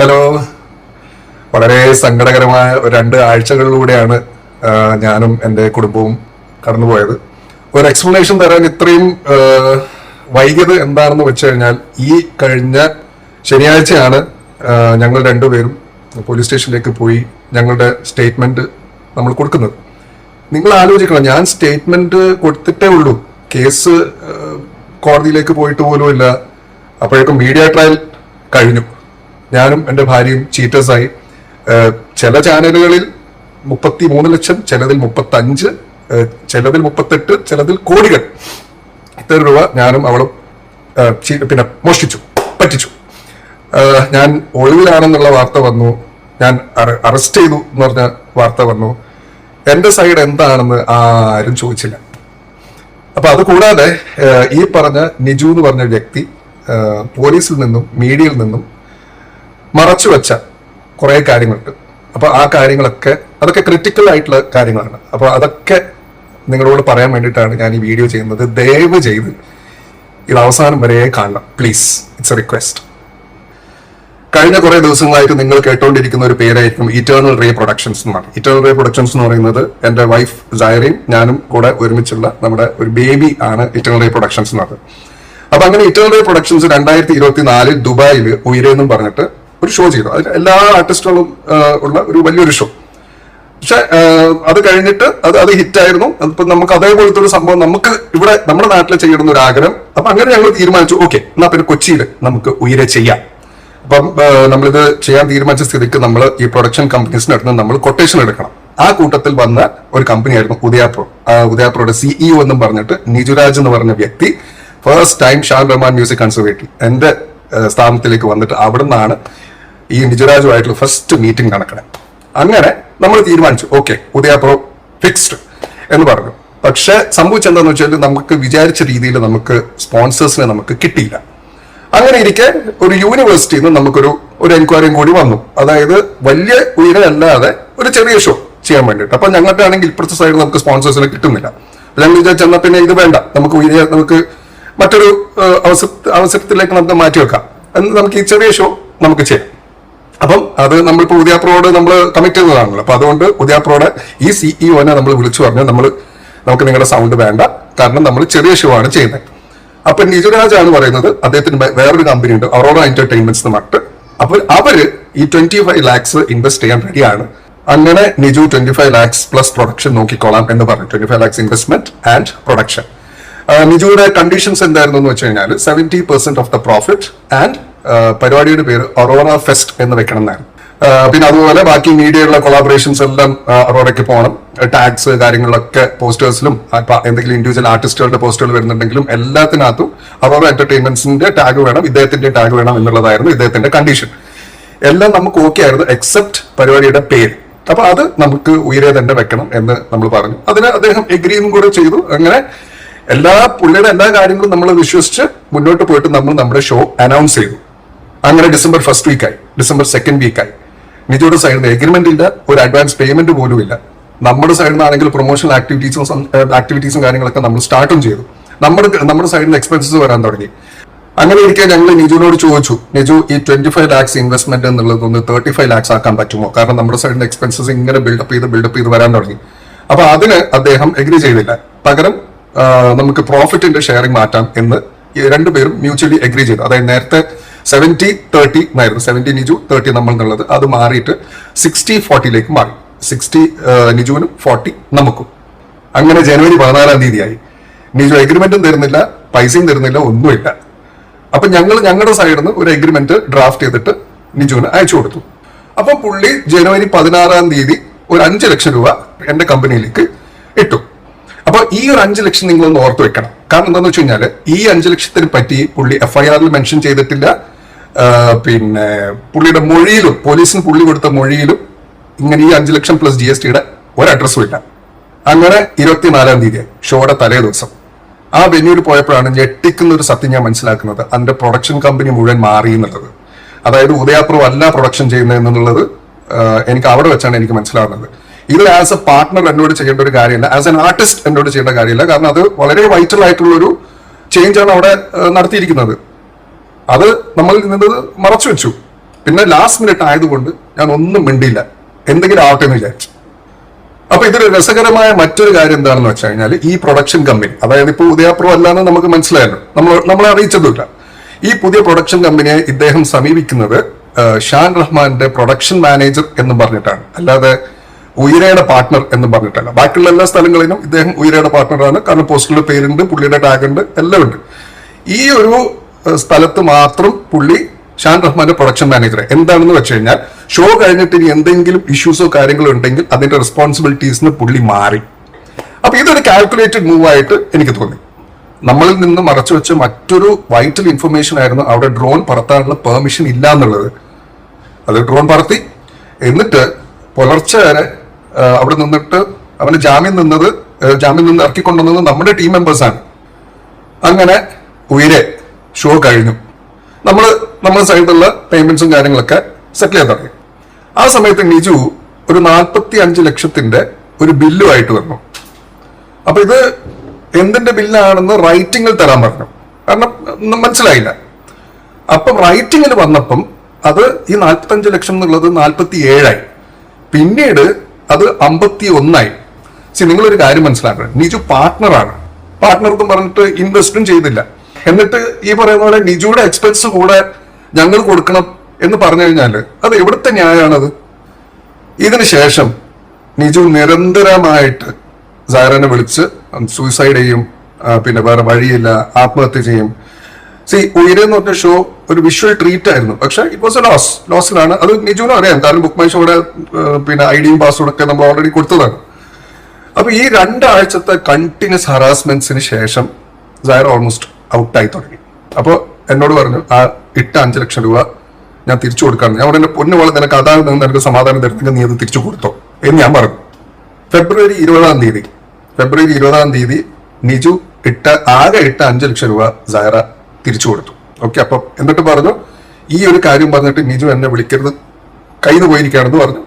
Hello വളരെ സങ്കടകരമായ രണ്ട് ആഴ്ചകളിലൂടെയാണ് ഞാനും എന്റെ കുടുംബവും കടന്നുപോയത്. ഒരു എക്സ്പ്ലനേഷൻ തരാൻ ഇത്രയും വൈകിയത് എന്താണെന്ന് വെച്ച് കഴിഞ്ഞാൽ ഈ കഴിഞ്ഞ ശനിയാഴ്ചയാണ് ഞങ്ങൾ രണ്ടുപേരും പോലീസ് സ്റ്റേഷനിലേക്ക് പോയി ഞങ്ങളുടെ സ്റ്റേറ്റ്മെന്റ് നമ്മൾ കൊടുക്കുന്നത്. നിങ്ങൾ ആലോചിക്കണം ഞാൻ സ്റ്റേറ്റ്മെന്റ് കൊടുത്തിട്ടേ ഉള്ളൂ. കേസ് കോടതിയിലേക്ക് പോയിട്ട് പോലും ഇല്ല അപ്പോഴേക്കും മീഡിയ ട്രയൽ കഴിഞ്ഞു. ഞാനും എന്റെ ഭാര്യയും ചീറ്റേഴ്സായി ചില ചാനലുകളിൽ മുപ്പത്തി മൂന്ന് ലക്ഷം ചിലതിൽ മുപ്പത്തി അഞ്ച് ചിലതിൽ മുപ്പത്തെട്ട് ചിലതിൽ കോടികൾ. ഇത്ര രൂപ ഞാനും അവളും പിന്നെ മോഷ്ടിച്ചു പറ്റിച്ചു. ഞാൻ ഒളിവിലാണെന്നുള്ള വാർത്ത വന്നു. ഞാൻ അറസ്റ്റ് ചെയ്തു എന്ന് പറഞ്ഞ വാർത്ത വന്നു. എന്റെ സൈഡ് എന്താണെന്ന് ആരും ചോദിച്ചില്ല. അപ്പൊ അത് കൂടാതെ ഈ പറഞ്ഞ നിജു എന്ന് പറഞ്ഞ വ്യക്തി പോലീസിൽ നിന്നും മീഡിയയിൽ നിന്നും മറച്ചു വെച്ച കുറെ കാര്യങ്ങളുണ്ട് അപ്പൊ ആ കാര്യങ്ങളൊക്കെ അതൊക്കെ ക്രിട്ടിക്കൽ ആയിട്ടുള്ള കാര്യങ്ങളാണ്. അപ്പൊ അതൊക്കെ നിങ്ങളോട് പറയാൻ വേണ്ടിയിട്ടാണ് ഞാൻ ഈ വീഡിയോ ചെയ്യുന്നത്. ദയവ് ചെയ്ത് ഇത് അവസാനം വരെ കാണണം. പ്ലീസ് ഇറ്റ്സ് എ റിക്വസ്റ്റ് കഴിഞ്ഞ കുറെ ദിവസങ്ങളായിട്ട് നിങ്ങൾ കേട്ടോണ്ടിരിക്കുന്ന ഒരു പേരായിരിക്കും ഇറ്റേണൽ റേ പ്രൊഡക്ഷൻസ് എന്നാണ്. ഇറ്റേണൽ റേ പ്രൊഡക്ഷൻസ് എന്ന് പറയുന്നത് എന്റെ വൈഫ് ജൈറയും ഞാനും കൂടെ ഒരുമിച്ചുള്ള നമ്മുടെ ഒരു ബേബി ആണ് ഇറ്റേണൽ റേ പ്രൊഡക്ഷൻസ് എന്നത് അപ്പൊ അങ്ങനെ ഇറ്റേണൽ റേ പ്രൊഡക്ഷൻസ് രണ്ടായിരത്തി ഇരുപത്തി നാലിൽ ദുബായിൽ ഉയരെന്നും പറഞ്ഞിട്ട് ഒരു ഷോ ചെയ്തു. അതിൽ എല്ലാ ആർട്ടിസ്റ്റുകളും ഉള്ള ഒരു വലിയൊരു ഷോ പക്ഷെ അത് കഴിഞ്ഞിട്ട് അത് അത് ഹിറ്റായിരുന്നു. അപ്പൊ നമുക്ക് അതേപോലത്തെ ഒരു സംഭവം നമുക്ക് ഇവിടെ നമ്മുടെ നാട്ടിൽ ചെയ്യണമെന്ന് ഒരു ആഗ്രഹം. അപ്പൊ അങ്ങനെ ഞങ്ങൾ തീരുമാനിച്ചു. ഓക്കെ എന്നാ പിന്നെ കൊച്ചിയിൽ നമുക്ക് ഉയരെ ചെയ്യാം. അപ്പം നമ്മളിത് ചെയ്യാൻ തീരുമാനിച്ച സ്ഥിതിക്ക് നമ്മൾ ഈ പ്രൊഡക്ഷൻ കമ്പനീസിന് അടുത്ത് നമ്മൾ കൊട്ടേഷൻ എടുക്കണം. ആ കൂട്ടത്തിൽ വന്ന ഒരു കമ്പനിയായിരുന്നു ഉദയാപ്രോ ഉദയാപ്രോയുടെ സിഇഒ എന്നും പറഞ്ഞിട്ട് നിജുരാജ് എന്ന് പറഞ്ഞ വ്യക്തി first time Shan Rahman music conservatory എന്റെ സ്ഥാപനത്തിലേക്ക് വന്നിട്ട് അവിടെ നിന്നാണ് ഈ നിജരാജുമായിട്ടുള്ള ഫസ്റ്റ് മീറ്റിംഗ് നടക്കണേ. അങ്ങനെ നമ്മൾ തീരുമാനിച്ചു. ഓക്കെ ഉദയപ്രോ ഫിക്സ്ഡ് എന്ന് പറഞ്ഞു. പക്ഷെ സംഭവിച്ചെന്താന്ന് വെച്ചാൽ നമുക്ക് വിചാരിച്ച രീതിയിൽ നമുക്ക് സ്പോൺസേഴ്സിനെ നമുക്ക് കിട്ടിയില്ല. അങ്ങനെ ഇരിക്കെ ഒരു യൂണിവേഴ്സിറ്റിയിൽ നിന്ന് നമുക്കൊരു ഒരു എൻക്വയറിയും കൂടി വന്നു. അതായത് വലിയ ഉയരമല്ലാതെ ഒരു ചെറിയ ഷോ ചെയ്യാൻ വേണ്ടിയിട്ട്. അപ്പൊ ഞങ്ങളുടെ ആണെങ്കിൽ ഇപ്പുറത്തെ സൈഡിൽ നമുക്ക് സ്പോൺസേഴ്സിനെ കിട്ടുന്നില്ല. ഞങ്ങൾ വിചാരിച്ചു എന്നാൽ പിന്നെ ഇത് വേണ്ട. നമുക്ക് ഉയര നമുക്ക് മറ്റൊരു അവസര അവസരത്തിലേക്ക് നമുക്ക് മാറ്റി വെക്കാം. എന്ന് നമുക്ക് ഈ ചെറിയ ഷോ നമുക്ക് ചെയ്യാം. അപ്പം അത് നമ്മളിപ്പോൾ ഉദയാപ്രോട് നമ്മൾ കമ്മിറ്റ് ചെയ്തതാണല്ലോ. അപ്പം അതുകൊണ്ട് ഉദയാപ്രോടെ ഈ സിഇഒനെ നമ്മൾ വിളിച്ചു പറഞ്ഞു നമ്മൾ നമുക്ക് നിങ്ങളുടെ സൗണ്ട് വേണ്ട. കാരണം നമ്മൾ ചെറിയ ഷോ ആണ് ചെയ്യുന്നത്. അപ്പൊ ആണ് പറയുന്നത് അദ്ദേഹത്തിന് വേറൊരു കമ്പനി ഉണ്ട് അറോറ എന്റർടൈൻമെന്റ്സ് എന്ന് പറഞ്ഞിട്ട്. അപ്പൊ അവർ ഈ ട്വന്റി ഫൈവ് ലാക്സ് ഇൻവെസ്റ്റ് ചെയ്യാൻ റെഡിയാണ് അങ്ങനെ Niju twenty five lakhs plus production നോക്കിക്കോളാം എന്ന് പറഞ്ഞു. Twenty five lakhs investment and production നിജുയുടെ conditions എന്തായിരുന്നു എന്ന് വെച്ച് കഴിഞ്ഞാൽ seventy percent of the profit and പരിപാടിയുടെ പേര് അറോറ ഫെസ്റ്റ് എന്ന് വെക്കണം എന്നാണ്. പിന്നെ അതുപോലെ ബാക്കി മീഡിയയിലുള്ള കൊളാബറേഷൻസ് എല്ലാം അറോറയ്ക്ക് പോകണം. ടാഗ്സ് കാര്യങ്ങളിലൊക്കെ പോസ്റ്റേഴ്സിലും എന്തെങ്കിലും ഇൻഡിവിജ്വൽ ആർട്ടിസ്റ്റുകളുടെ പോസ്റ്ററുകൾ വരുന്നുണ്ടെങ്കിലും എല്ലാത്തിനകത്തും അറോറ എന്റർടൈൻമെന്റ്സിന്റെ ടാഗ് വേണം ഇദ്ദേഹത്തിന്റെ ടാഗ് വേണം എന്നുള്ളതായിരുന്നു ഇദ്ദേഹത്തിന്റെ കണ്ടീഷൻ എല്ലാം നമുക്ക് ഓക്കെ ആയിരുന്നു എക്സെപ്റ്റ് പരിപാടിയുടെ പേര്. അപ്പൊ അത് നമുക്ക് ഉയരെ തന്നെ വെക്കണം എന്ന് നമ്മൾ പറഞ്ഞു. അതിന് അദ്ദേഹം എഗ്രിയും കൂടെ ചെയ്തു. അങ്ങനെ എല്ലാ പുള്ളിയുടെ എല്ലാ കാര്യങ്ങളും നമ്മൾ വിശ്വസിച്ച് മുന്നോട്ട് പോയിട്ട് നമ്മൾ നമ്മുടെ ഷോ അനൗൺസ് ചെയ്തു. അങ്ങനെ ഡിസംബർ ഫസ്റ്റ് വീക്കായി ഡിസംബർ സെക്കൻഡ് വീക്കായി നിധിയുടെ സൈഡിൽ നിന്ന് എഗ്രിമെന്റ് ഇല്ല ഒരു അഡ്വാൻസ് പേയ്മെന്റ് പോലും ഇല്ല. നമ്മുടെ സൈഡിൽ നിന്നാണെങ്കിൽ പ്രൊമോഷണൽ ആക്ടിവിറ്റീസും ആക്ടിവിറ്റീസും കാര്യങ്ങളൊക്കെ നമ്മൾ സ്റ്റാർട്ടും ചെയ്തു. നമ്മുടെ നമ്മുടെ സൈഡിൽ നിന്ന് എക്സ്പെൻസസ് വരാൻ തുടങ്ങി. അങ്ങനെ ഇരിക്കാൻ ഞങ്ങൾ നിജുവിനോട് ചോദിച്ചു നിജു ഈ ട്വന്റി ഫൈവ് ലാക്സ് ഇൻവെസ്റ്റ്മെന്റ് എന്നുള്ളത് ഒന്ന് തേർട്ടി ഫൈവ് ലാക്സ് ആക്കാൻ പറ്റുമോ? കാരണം നമ്മുടെ സൈഡിൽ എക്സ്പെൻസസ് ഇങ്ങനെ ബിൽഡപ്പ് ചെയ്ത് ബിൽഡപ്പ് ചെയ്ത് വരാൻ തുടങ്ങി. അപ്പൊ അതിന് അദ്ദേഹം എഗ്രി ചെയ്തില്ല. പകരം നമുക്ക് പ്രോഫിറ്റിന്റെ ഷെയറിംഗ് മാറ്റാം എന്ന് രണ്ടുപേരും മ്യൂച്വലി എഗ്രി ചെയ്തു. അതായത് നേരത്തെ സെവന്റി തേർട്ടി എന്നായിരുന്നു. സെവന്റി നിജു തേർട്ടി നമ്മൾ എന്നുള്ളത് അത് മാറിയിട്ട് സിക്സ്റ്റി ഫോർട്ടിയിലേക്ക് മാറി. സിക്സ്റ്റി നിജുവിനും ഫോർട്ടി നമുക്കും. അങ്ങനെ ജനുവരി പതിനാലാം തീയതിയായി. നിജു എഗ്രിമെന്റും തരുന്നില്ല പൈസയും തരുന്നില്ല ഒന്നുമില്ല. അപ്പൊ ഞങ്ങൾ ഞങ്ങളുടെ സൈഡിൽ നിന്ന് ഒരു എഗ്രിമെന്റ് ഡ്രാഫ്റ്റ് ചെയ്തിട്ട് നിജുവിന് അയച്ചു കൊടുത്തു. അപ്പൊ പുള്ളി ജനുവരി പതിനാറാം തീയതി ഒരു അഞ്ച് ലക്ഷം രൂപ എന്റെ കമ്പനിയിലേക്ക് ഇട്ടു. അപ്പൊ ഈ ഒരു അഞ്ച് ലക്ഷം നിങ്ങൾ ഓർത്ത് വെക്കണം. കാരണം എന്താണെന്ന് വെച്ച് കഴിഞ്ഞാൽ ഈ അഞ്ച് ലക്ഷത്തിന് പറ്റി പുള്ളി എഫ്ഐആറിൽ മെൻഷൻ ചെയ്തിട്ടില്ല. പിന്നെ പുള്ളിയുടെ മൊഴിയിലും പോലീസിന് പുള്ളി കൊടുത്ത മൊഴിയിലും ഇങ്ങനെ ഈ അഞ്ച് ലക്ഷം പ്ലസ് ജി എസ് ടിയുടെ ഒരു അഡ്രസ്സും ഇല്ല. അങ്ങനെ ഇരുപത്തിനാലാം തീയതി ഷോയുടെ തലേ ദിവസം. ആ വെന്യൂവിൽ പോയപ്പോഴാണ് ഞെട്ടിക്കുന്ന ഒരു സത്യം ഞാൻ മനസ്സിലാക്കുന്നത്. അതിന്റെ പ്രൊഡക്ഷൻ കമ്പനി മുഴുവൻ മാറി എന്നുള്ളത്. അതായത് ഉദയാപ്രോ അല്ല പ്രൊഡക്ഷൻ ചെയ്യുന്നത് എന്നുള്ളത് എനിക്ക് അവിടെ വെച്ചാണ് എനിക്ക് മനസ്സിലാവുന്നത്. ഇത് ആസ് എ പാർട്ട്ണർ എന്നോട് ചെയ്യേണ്ട ഒരു കാര്യമില്ല ആസ് എൻ ആർട്ടിസ്റ്റ് എന്നോട് ചെയ്യേണ്ട കാര്യമില്ല. കാരണം അത് വളരെ വൈറ്റൽ ആയിട്ടുള്ള ഒരു ചേഞ്ചാണ് അവിടെ നടത്തിയിരിക്കുന്നത്. അത് നമ്മൾ നിന്നത് മറച്ചു വെച്ചു. പിന്നെ ലാസ്റ്റ് മിനിറ്റ് ആയതുകൊണ്ട് ഞാൻ ഒന്നും മിണ്ടിയില്ല. എന്തെങ്കിലും ആവട്ടെ എന്ന് വിചാരിച്ചു. അപ്പൊ ഇതിൽ രസകരമായ മറ്റൊരു കാര്യം എന്താണെന്ന് വെച്ച് കഴിഞ്ഞാൽ ഈ പ്രൊഡക്ഷൻ കമ്പനി അതായത് ഇപ്പോൾ ഉദയപ്രോ അല്ലാന്ന് നമുക്ക് മനസ്സിലായല്ലോ. നമ്മൾ നമ്മളെ അറിയിച്ചതുമില്ല. ഈ പുതിയ പ്രൊഡക്ഷൻ കമ്പനിയെ ഇദ്ദേഹം സമീപിക്കുന്നത് ഷാൻ റഹ്മാന്റെ പ്രൊഡക്ഷൻ മാനേജർ എന്ന് പറഞ്ഞിട്ടാണ്. അല്ലാതെ ഉയരയുടെ പാർട്ട്ണർ എന്ന് പറഞ്ഞിട്ടല്ല. ബാക്കിയുള്ള എല്ലാ സ്ഥലങ്ങളിലും ഇദ്ദേഹം ഉയരയുടെ പാർട്ട്ണറാണ് കാരണം പോസ്റ്ററിന്റെ പേരുണ്ട് പുള്ളിയുടെ ടാഗ് ഉണ്ട് എല്ലാം ഉണ്ട്. ഈ ഒരു സ്ഥലത്ത് മാത്രം പുള്ളി ഷാൻ റഹ്മാന്റെ പ്രൊഡക്ഷൻ മാനേജർ എന്താണെന്ന് വെച്ച് കഴിഞ്ഞാൽ ഷോ കഴിഞ്ഞിട്ട് ഇനി എന്തെങ്കിലും ഇഷ്യൂസോ കാര്യങ്ങളോ ഉണ്ടെങ്കിൽ അതിന്റെ റെസ്പോൺസിബിലിറ്റീസിന് പുള്ളി മാറി. അപ്പൊ ഇതൊരു കാൽക്കുലേറ്റഡ് മൂവ് ആയിട്ട് എനിക്ക് തോന്നി. നമ്മളിൽ നിന്ന് മറച്ചു വെച്ച മറ്റൊരു വൈറ്റൽ ഇൻഫർമേഷൻ ആയിരുന്നു അവിടെ ഡ്രോൺ പറത്താനുള്ള പെർമിഷൻ ഇല്ല എന്നുള്ളത്. അത് ഡ്രോൺ പറത്തി. എന്നിട്ട് പുലർച്ചെ വരെ അവിടെ നിന്നിട്ട് അവന് ജാമ്യം നിന്നത് ജാമ്യം നിന്ന് ഇറക്കിക്കൊണ്ടുവന്നത് നമ്മുടെ ടീം മെമ്പേഴ്സാണ് അങ്ങനെ ഉയരെ ഷോ കഴിഞ്ഞു. നമ്മൾ നമ്മുടെ സൈഡിലുള്ള പേയ്മെന്റ്സും കാര്യങ്ങളൊക്കെ സെറ്റിൽ ചെയ്യാൻ തുടങ്ങി. ആ സമയത്ത് നിജു ഒരു നാൽപ്പത്തി അഞ്ച് ലക്ഷത്തിന്റെ ഒരു ബില്ലുമായിട്ട് വന്നു. അപ്പൊ ഇത് എന്തിന്റെ ബില്ലാണെന്ന് റൈറ്റിംഗിൽ തരാൻ പറഞ്ഞു. കാരണം മനസ്സിലായില്ല. അപ്പം റൈറ്റിംഗിൽ വന്നപ്പം അത് ഈ നാൽപ്പത്തഞ്ച് ലക്ഷം എന്നുള്ളത് നാൽപ്പത്തി ഏഴായി പിന്നീട് അത് അമ്പത്തി ഒന്നായി സി നിങ്ങളൊരു കാര്യം മനസ്സിലാക്കണം. നിജു പാർട്ട്ണറാണ് പാർട്ട്ണർ എന്ന് പറഞ്ഞിട്ട് ഇൻവെസ്റ്റും ചെയ്തില്ല എന്നിട്ട് ഈ പറയുന്ന പോലെ നിജുയുടെ എക്സ്പെൻസ് കൂടെ ഞങ്ങൾ കൊടുക്കണം എന്ന് പറഞ്ഞു കഴിഞ്ഞാൽ അത് എവിടുത്തെ ന്യായമാണത്? ഇതിന് ശേഷം നിജു നിരന്തരമായിട്ട് സൈറനെ വിളിച്ച് സൂയിസൈഡ് ചെയ്യും പിന്നെ വേറെ വഴിയില്ല ആത്മഹത്യ ചെയ്യും. സി ഉയരെന്ന് പറഞ്ഞ ഷോ ഒരു വിഷ്വൽ ട്രീറ്റ് ആയിരുന്നു. പക്ഷെ ഇറ്റ് വാസ് എ ലോസ് ലോസിലാണ് അത് നിജുവിനും അറിയാം. കാരണം ബുക്ക് മൈ ഷോയുടെ പിന്നെ പിന്നെ ഡിയും പാസ്വേഡും ഒക്കെ നമ്മൾ ഓൾറെഡി കൊടുത്തതാണ്. അപ്പൊ ഈ രണ്ടാഴ്ചത്തെ കണ്ടിന്യൂസ് ഹറാസ്മെന്റ്സിന് ശേഷം സാര ഓൾമോസ്റ്റ് ഔട്ടായി തുടങ്ങി. അപ്പോൾ എന്നോട് പറഞ്ഞു ആ ഇട്ട അഞ്ച് ലക്ഷം രൂപ ഞാൻ തിരിച്ചു കൊടുക്കാൻ ഞാൻ ഉടനെ പൊന്നു പോലെ നിനക്ക് അതാണ് നിന്ന് നിനക്ക് സമാധാനം തരുന്നെങ്കിൽ നീ അത് തിരിച്ചു കൊടുത്തോ. എന്ന് ഞാൻ പറഞ്ഞു. ഫെബ്രുവരി ഇരുപതാം തീയതി ഫെബ്രുവരി ഇരുപതാം തീയതി നിജു ഇട്ട ആകെ ഇട്ട അഞ്ച് ലക്ഷം രൂപ സൈറ തിരിച്ചു കൊടുത്തു. ഓക്കെ അപ്പൊ എന്നിട്ട് പറഞ്ഞു ഈ ഒരു കാര്യം പറഞ്ഞിട്ട് നിജു എന്നെ വിളിക്കരുത്. കയ്യിൽ പോയിരിക്കുകയാണെന്ന് പറഞ്ഞു.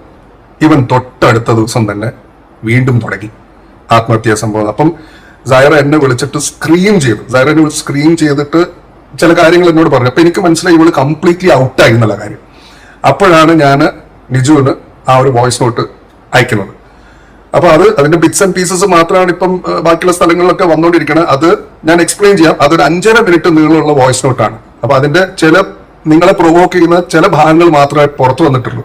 ഇവൻ തൊട്ടടുത്ത ദിവസം തന്നെ വീണ്ടും തുടങ്ങി ആത്മഹത്യാ സംഭവം. അപ്പം സൈറ എന്നെ വിളിച്ചിട്ട് സ്ക്രീൻ ചെയ്തു. സൈറ എന്നെ വിളിച്ച് സ്ക്രീൻ ചെയ്തിട്ട് ചില കാര്യങ്ങൾ എന്നോട് പറഞ്ഞു. അപ്പൊ എനിക്ക് മനസ്സിലായി ഇവൾ കംപ്ലീറ്റ്ലി ഔട്ടായി എന്നുള്ള കാര്യം. അപ്പോഴാണ് ഞാൻ നിജുവിന് ആ ഒരു വോയിസ് നോട്ട് അയക്കുന്നത്. അപ്പൊ അത് അതിന്റെ ബിറ്റ്സ് ആൻഡ് പീസസ് മാത്രമാണ് ഇപ്പം ബാക്കിയുള്ള സ്ഥലങ്ങളിലൊക്കെ വന്നുകൊണ്ടിരിക്കുന്നത് അത് ഞാൻ എക്സ്പ്ലെയിൻ ചെയ്യാം. അതൊരു അഞ്ചര മിനിറ്റ് നീളമുള്ള വോയിസ് നോട്ടാണ് അപ്പൊ അതിന്റെ ചില നിങ്ങളെ പ്രൊവോക്ക് ചെയ്യുന്ന ചില ഭാഗങ്ങൾ മാത്രമേ പുറത്തു വന്നിട്ടുള്ളൂ.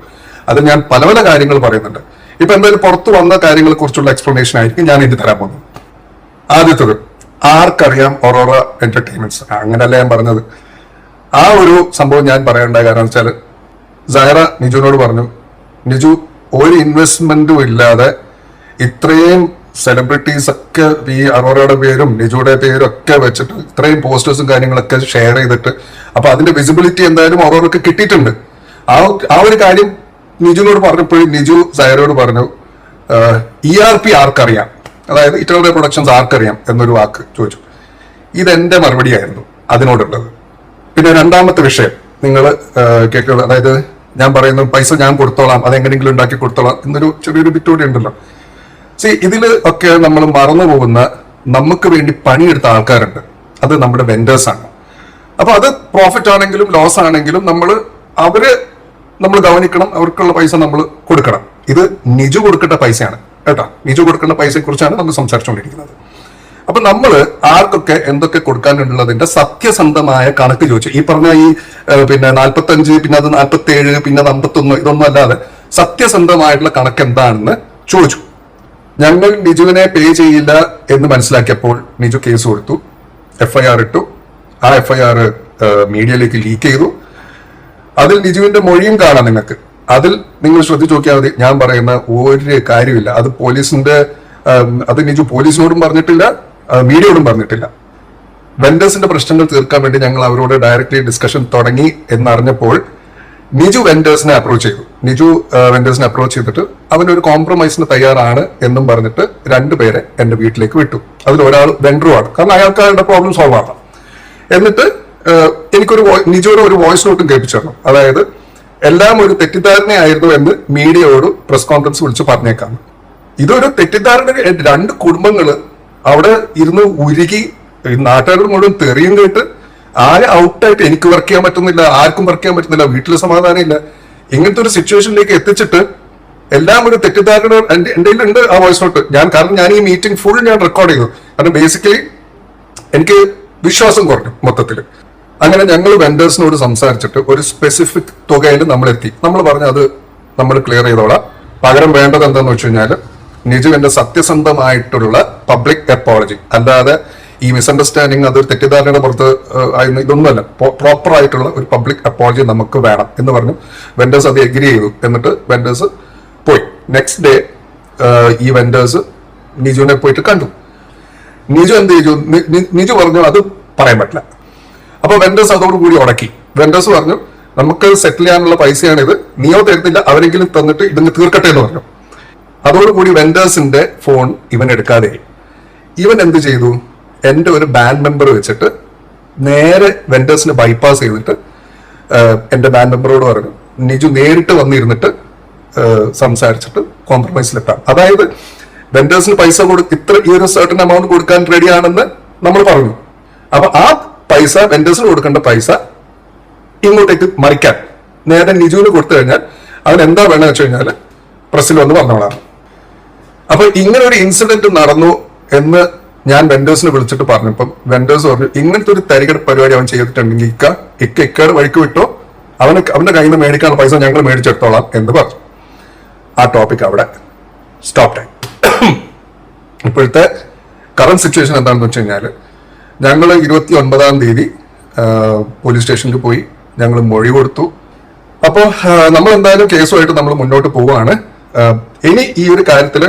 അത് ഞാൻ പല പല കാര്യങ്ങൾ പറയുന്നുണ്ട്. ഇപ്പൊ എന്തായാലും പുറത്തു വന്ന കാര്യങ്ങളെ കുറിച്ചുള്ള എക്സ്പ്ലനേഷൻ ആയിരിക്കും ഞാൻ ഇനി തരാൻ പോകുന്നത്. ആദ്യത്തത് ആർക്കറിയാം ഒറോറ എന്റർടൈൻമെന്റ്സ് അങ്ങനെയല്ല ഞാൻ പറഞ്ഞത്. ആ ഒരു സംഭവം ഞാൻ പറയേണ്ട കാരണം വെച്ചാൽ സഹറ നിജുവിനോട് പറഞ്ഞു നിജു ഒരു ഇൻവെസ്റ്റ്മെന്റും ഇല്ലാതെ ഇത്രയും സെലിബ്രിറ്റീസ് ഒക്കെ ഈ അറോറയുടെ പേരും നിജുടെ പേരും ഒക്കെ വെച്ചിട്ട് ഇത്രയും പോസ്റ്റേഴ്സും കാര്യങ്ങളൊക്കെ ഷെയർ ചെയ്തിട്ട് അപ്പൊ അതിന്റെ വിസിബിലിറ്റി എന്തായാലും അറോറക്ക് കിട്ടിയിട്ടുണ്ട്. ആ ആ ഒരു കാര്യം നിജുവിനോട് പറഞ്ഞപ്പോഴും നിജു സൈറയോട് പറഞ്ഞു ഇ ആർ പി ആർക്കറിയാം? അതായത് ഇറ്ററൽ പ്രൊഡക്ഷൻസ് ആർക്കറിയാം എന്നൊരു വാക്ക് ചോദിച്ചു. ഇതെന്റെ മറുപടിയായിരുന്നു അതിനോടുള്ളത്. പിന്നെ രണ്ടാമത്തെ വിഷയം നിങ്ങൾ കേൾക്കുക അതായത് ഞാൻ പറയുന്നു പൈസ ഞാൻ കൊടുത്തോളാം അതെങ്ങനെയെങ്കിലും ഉണ്ടാക്കി കൊടുത്തോളാം എന്നൊരു ചെറിയൊരു ബിറ്റ് കൂടി ഉണ്ടല്ലോ. സി ഇതിൽ ഒക്കെ നമ്മൾ മറന്നു പോകുന്ന നമുക്ക് വേണ്ടി പണിയെടുത്ത ആൾക്കാരുണ്ട്. അത് നമ്മുടെ വെൻഡേഴ്സ് ആണ്. അപ്പൊ അത് പ്രോഫിറ്റ് ആണെങ്കിലും ലോസ് ആണെങ്കിലും നമ്മൾ അവർ നമ്മൾ ഗവനിക്കണം അവർക്കുള്ള പൈസ നമ്മൾ കൊടുക്കണം. ഇത് നിജു കൊടുക്കേണ്ട പൈസയാണ്. കേട്ടോ. നിജു കൊടുക്കേണ്ട പൈസയെ കുറിച്ചാണ് നമ്മൾ സംസാരിച്ചുകൊണ്ടിരിക്കുന്നത്. അപ്പൊ നമ്മൾ ആർക്കൊക്കെ എന്തൊക്കെ കൊടുക്കാനുള്ളതിന്റെ സത്യസന്ധമായ കണക്ക് ചോദിച്ചു ഈ പറഞ്ഞ ഈ പിന്നെ നാൽപ്പത്തി അഞ്ച് പിന്നെ അത് നാൽപ്പത്തി ഏഴ് പിന്നെ അത് അമ്പത്തൊന്ന് ഇതൊന്നും അല്ലാതെ സത്യസന്ധമായിട്ടുള്ള കണക്ക് എന്താണെന്ന് ചോദിച്ചു. ഞങ്ങൾ നിജുവിനെ പേ ചെയ്യില്ല എന്ന് മനസ്സിലാക്കിയപ്പോൾ നിജു കേസ് കൊടുത്തു. എഫ്ഐആർ ഇട്ടു. ആ എഫ്ഐആർ മീഡിയയിലേക്ക് ലീക്ക് ചെയ്തു. അതിൽ നിജുവിന്റെ മൊഴിയും കാണാം നിങ്ങൾക്ക്. അതിൽ നിങ്ങൾ ശ്രദ്ധിച്ചു നോക്കിയാൽ മതി. ഞാൻ പറയുന്ന ഒരു കാര്യമില്ല. അത് പോലീസിന്റെ അത് നിജു പോലീസിനോടും പറഞ്ഞിട്ടില്ല മീഡിയയോടും പറഞ്ഞിട്ടില്ല. വെൻഡേഴ്സിന്റെ പ്രശ്നങ്ങൾ തീർക്കാൻ വേണ്ടി ഞങ്ങൾ അവരോട് ഡയറക്റ്റ്ലി ഡിസ്കഷൻ തുടങ്ങി എന്നറിഞ്ഞപ്പോൾ നിജു വെൻഡേഴ്സിനെ അപ്രോച്ച് ചെയ്തു. നിജു വെൻഡേഴ്സിനെ അപ്രോച്ച് ചെയ്തിട്ട് അവനൊരു കോംപ്രമൈസിന് തയ്യാറാണ് എന്നും പറഞ്ഞിട്ട് രണ്ടുപേരെ എന്റെ വീട്ടിലേക്ക് വിട്ടു. അതിൽ ഒരാൾ വെൻഡറുമാണ് കാരണം അയാൾക്ക് അയാളുടെ പ്രോബ്ലം സോൾവ് ആവാം എന്നിട്ട് എനിക്കൊരു നിജുവിനെ ഒരു വോയിസ് നോട്ടും കേൾപ്പിച്ചു തരണം. അതായത് എല്ലാം ഒരു തെറ്റിദ്ധാരണയായിരുന്നു എന്ന് മീഡിയയോട് പ്രസ് കോൺഫറൻസ് വിളിച്ച് പറഞ്ഞേക്കാം. ഇതൊരു തെറ്റിദ്ധാരണ രണ്ട് കുടുംബങ്ങൾ അവിടെ ഇരുന്ന് ഉരുകി നാട്ടുകാരുടെ മുഴുവൻ തെറിയും കേട്ട് ആരെ ഔട്ടായിട്ട് എനിക്ക് വർക്ക് ചെയ്യാൻ പറ്റുന്നില്ല ആർക്കും വർക്ക് ചെയ്യാൻ പറ്റുന്നില്ല വീട്ടിൽ സമാധാനം ഇല്ല ഇങ്ങനത്തെ ഒരു സിറ്റുവേഷനിലേക്ക് എത്തിച്ചിട്ട് എല്ലാം ഒരു തെറ്റിദ്ധാരണ എന്റെ ഉണ്ട് ആ വോയിസ് നോട്ട് ഞാൻ കാരണം ഞാൻ ഈ മീറ്റിംഗ് ഫുൾ ഞാൻ റെക്കോർഡ് ചെയ്തു. കാരണം ബേസിക്കലി എനിക്ക് വിശ്വാസം കുറഞ്ഞു മൊത്തത്തിൽ അങ്ങനെ ഞങ്ങൾ വെൻഡേഴ്സിനോട് സംസാരിച്ചിട്ട് ഒരു സ്പെസിഫിക് തുകയിൽ നമ്മൾ എത്തി നമ്മൾ പറഞ്ഞു അത് നമ്മൾ ക്ലിയർ ചെയ്തോളാം. പകരം വേണ്ടത് എന്താന്ന് വെച്ച് കഴിഞ്ഞാൽ നിജുവിന്റെ സത്യസന്ധമായിട്ടുള്ള പബ്ലിക് അപ്പോളജി അല്ലാതെ ഈ മിസ്അണ്ടർസ്റ്റാൻഡിങ് അതൊരു തെറ്റിദ്ധാരണയുടെ പുറത്ത് ആയിരുന്നു. ഇതൊന്നുമല്ല. പ്രോപ്പർ ആയിട്ടുള്ള ഒരു പബ്ലിക് അപ്പോളജി നമുക്ക് വേണം എന്ന് പറഞ്ഞു വെൻഡേഴ്സ് അത് എഗ്രി ചെയ്തു. എന്നിട്ട് വെൻഡേഴ്സ് പോയി. നെക്സ്റ്റ് ഡേ ഈ വെൻഡേഴ്സ് നിജുവിനെ പോയിട്ട് കണ്ടു. നിജു എന്ത് ചെയ്തു? നിജു പറഞ്ഞു അത് പറയാൻ പറ്റില്ല. അപ്പൊ വെൻഡേഴ്സ് അതോടുകൂടി ഉടക്കി വെൻഡേഴ്സ് പറഞ്ഞു നമുക്ക് സെറ്റിൽ ചെയ്യാനുള്ള പൈസയാണിത്. നീയോ തരുന്നില്ല അവരെങ്കിലും തന്നിട്ട് ഇതിന് തീർക്കട്ടെ എന്ന് പറഞ്ഞു. അതോടുകൂടി വെൻഡേഴ്സിന്റെ ഫോൺ ഇവൻ എടുക്കാതെ. ഇവൻ എന്ത് ചെയ്തു? എന്റെ ഒരു ബാൻഡ് മെമ്പർ വെച്ചിട്ട് നേരെ വെൻഡേഴ്സിനെ ബൈപ്പാസ് ചെയ്തിട്ട് എന്റെ ബാൻഡ് മെമ്പറോട് പറഞ്ഞു നിജു നേരിട്ട് വന്നിരുന്നിട്ട് സംസാരിച്ചിട്ട് കോംപ്രമൈസിലെത്താം അതായത് വെൻഡേഴ്സിന് പൈസ കൊടു ഇത്ര ഈ ഒരു സർട്ടൻ എമൗണ്ട് കൊടുക്കാൻ റെഡിയാണെന്ന് നമ്മൾ പറഞ്ഞു. അപ്പൊ ആ പൈസ വെൻഡേഴ്സിന് കൊടുക്കേണ്ട പൈസ ഇങ്ങോട്ടേക്ക് മറിക്കാൻ. നേരെ നിജുവിന് കൊടുത്തു കഴിഞ്ഞാൽ അവൻ എന്താ വേണമെന്ന് വെച്ച് കഴിഞ്ഞാൽ പ്രസ്സിൽ വന്ന് പറഞ്ഞോളാണ് അപ്പൊ ഇങ്ങനെ ഒരു ഇൻസിഡന്റ് നടന്നു എന്ന് ഞാൻ വെൻഡേഴ്സിനെ വിളിച്ചിട്ട് പറഞ്ഞപ്പം വെൻഡേഴ്സ് പറഞ്ഞു ഇങ്ങനത്തെ ഒരു തരികട പരിപാടി അവൻ ചെയ്തിട്ടുണ്ടെങ്കിൽ ഇക്ക ഇക്ക ഇക്കയുടെ വഴിക്ക് വിട്ടോ. അവന് അവന്റെ കയ്യിൽ നിന്ന് മേടിക്കാനുള്ള പൈസ ഞങ്ങൾ മേടിച്ചെടുത്തോളാം എന്ന് പറഞ്ഞു. ആ ടോപ്പിക് അവിടെ സ്റ്റോപ്പ് ആയി. ഇപ്പോഴത്തെ കറണ്ട് സിറ്റുവേഷൻ എന്താണെന്ന് വെച്ച് കഴിഞ്ഞാൽ ഞങ്ങൾ ഇരുപത്തി ഒൻപതാം തീയതി പോലീസ് സ്റ്റേഷനിൽ പോയി ഞങ്ങൾ മൊഴി കൊടുത്തു. അപ്പോൾ നമ്മൾ എന്തായാലും കേസുമായിട്ട് നമ്മൾ മുന്നോട്ട് പോവുകയാണ് ഇനി ഈ ഒരു കാര്യത്തിൽ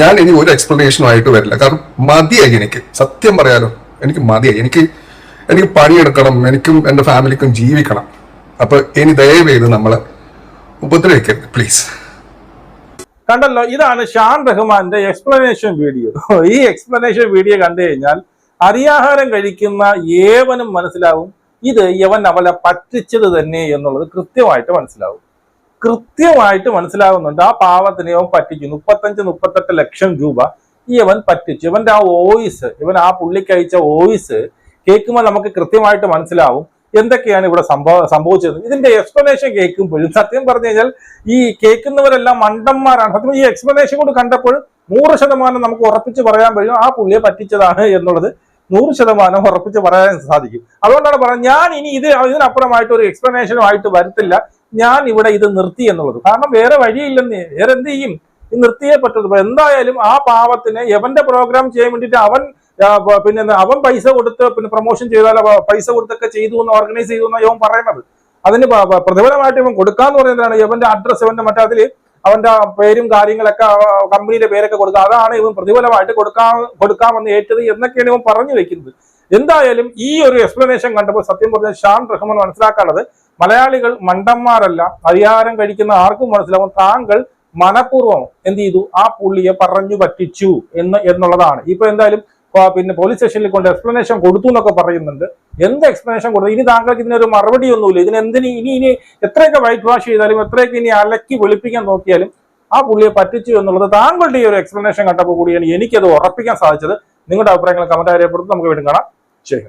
ഞാൻ ഇനി ഒരു എക്സ്പ്ലനേഷനും ആയിട്ട് വരില്ല. കാരണം മതിയായി എനിക്ക്. സത്യം പറയാലോ എനിക്ക് മതിയായി. എനിക്ക് എനിക്ക് പണിയെടുക്കണം എനിക്കും എന്റെ ഫാമിലിക്കും ജീവിക്കണം. അപ്പൊ ഇനി ദയവേത് നമ്മളെ ഉപദ്രവിക്കരുത് പ്ലീസ് കണ്ടല്ലോ ഇതാണ് ഷാൻ റഹ്മാന്റെ എക്സ്പ്ലനേഷൻ വീഡിയോ ഈ എക്സ്പ്ലനേഷൻ വീഡിയോ കണ്ടു കഴിഞ്ഞാൽ അരിയാഹാരം കഴിക്കുന്ന ഏവനും മനസ്സിലാവും. ഇത് യവൻ അവളെ പറ്റിച്ചത് തന്നെ എന്നുള്ളത് കൃത്യമായിട്ട് മനസ്സിലാവും. കൃത്യമായിട്ട് മനസ്സിലാവുന്നുണ്ട്. ആ പാവത്തിന് അവൻ പറ്റിച്ചു. മുപ്പത്തഞ്ച് മുപ്പത്തെട്ട് ലക്ഷം രൂപ ഈ ഇവൻ പറ്റിച്ചു. ഇവന്റെ ആ വോയിസ് ഇവൻ ആ പുള്ളിക്ക് അയച്ച വോയിസ് കേൾക്കുമ്പോൾ നമുക്ക് കൃത്യമായിട്ട് മനസ്സിലാവും. എന്തൊക്കെയാണ് ഇവിടെ സംഭവ സംഭവിച്ചത് ഇതിന്റെ എക്സ്പ്ലനേഷൻ കേൾക്കുമ്പോഴും സത്യം പറഞ്ഞു കഴിഞ്ഞാൽ ഈ കേൾക്കുന്നവരെല്ലാം മണ്ടന്മാരാണ്. സത്യം ഈ എക്സ്പ്ലനേഷൻ കൊണ്ട് കണ്ടപ്പോൾ നൂറ് ശതമാനം നമുക്ക് ഉറപ്പിച്ച് പറയാൻ കഴിയും ആ പുള്ളിയെ പറ്റിച്ചതാണ് എന്നുള്ളത് നൂറ് ശതമാനം ഉറപ്പിച്ച് പറയാൻ സാധിക്കും. അതുകൊണ്ടാണ് പറയുന്നത് ഞാൻ ഇനി ഇത് ഇതിനപ്പുറമായിട്ട് ഒരു എക്സ്പ്ലനേഷനുമായിട്ട് വരത്തില്ല. ഞാൻ ഇവിടെ ഇത് നിർത്തി എന്നുള്ളത്. കാരണം വേറെ വഴിയില്ലെന്ന് വേറെ എന്ത് ചെയ്യും? നിർത്തിയേ പറ്റുള്ളൂ എന്തായാലും ആ പാവത്തിന് എവന്റെ പ്രോഗ്രാം ചെയ്യാൻ വേണ്ടിയിട്ട് അവൻ പിന്നെ അവൻ പൈസ കൊടുത്ത് പിന്നെ പ്രൊമോഷൻ ചെയ്താൽ പൈസ കൊടുത്തൊക്കെ ചെയ്തു എന്ന് ഓർഗനൈസ് ചെയ്തു എന്നാണ് ഇവൻ പറയുന്നത്. അതിന് പ്രതിഫലമായിട്ട് ഇവൻ കൊടുക്കാന്ന് പറയുന്നതാണ് ഇവന്റെ അഡ്രസ് ഇവന്റെ മറ്റേ അതിൽ അവന്റെ പേരും കാര്യങ്ങളൊക്കെ കമ്പനിയുടെ പേരൊക്കെ കൊടുക്കുക. അതാണ് ഇവൻ പ്രതിഫലമായിട്ട് കൊടുക്കാൻ കൊടുക്കാമെന്ന് ഏറ്റത് എന്നൊക്കെയാണ് ഇവൻ പറഞ്ഞു വെക്കുന്നത്. എന്തായാലും ഈ ഒരു എക്സ്പ്ലനേഷൻ കണ്ടപ്പോൾ സത്യം പറഞ്ഞാൽ ഷാൻ റഹ്മാൻ മനസ്സിലാക്കാനുള്ളത് മലയാളികൾ മണ്ടന്മാരല്ല പരിഹാരം കഴിക്കുന്ന ആർക്കും മനസ്സിലാവും താങ്കൾ മനഃപൂർവം എന്ത് ചെയ്തു? ആ പുള്ളിയെ പറഞ്ഞു പറ്റിച്ചു എന്ന് എന്നുള്ളതാണ്. ഇപ്പൊ എന്തായാലും പിന്നെ പോലീസ് സ്റ്റേഷനിൽ കൊണ്ട് എക്സ്പ്ലനേഷൻ കൊടുത്തു എന്നൊക്കെ പറയുന്നുണ്ട്. എന്ത് എക്സ്പ്ലനേഷൻ കൊടുത്തു? ഇനി താങ്കൾക്ക് ഇതിനൊരു മറുപടി ഒന്നുമില്ല. ഇതിന് എന്തിന് ഇനി ഇനി എത്രയൊക്കെ വൈറ്റ് വാഷ് ചെയ്താലും എത്രയൊക്കെ ഇനി അലക്കി വെളുപ്പിക്കാൻ നോക്കിയാലും ആ പുള്ളിയെ പറ്റിച്ചു എന്നുള്ളത് താങ്കളുടെ ഈ ഒരു എക്സ്പ്ലനേഷൻ കണ്ടപ്പോൾ കൂടിയാണ് എനിക്കത് ഉറപ്പിക്കാൻ സാധിച്ചത്. നിങ്ങളുടെ അഭിപ്രായങ്ങൾ കമന്റ് രേഖപ്പെടുത്തി നമുക്ക് വീണ്ടും കാണാം. ശരി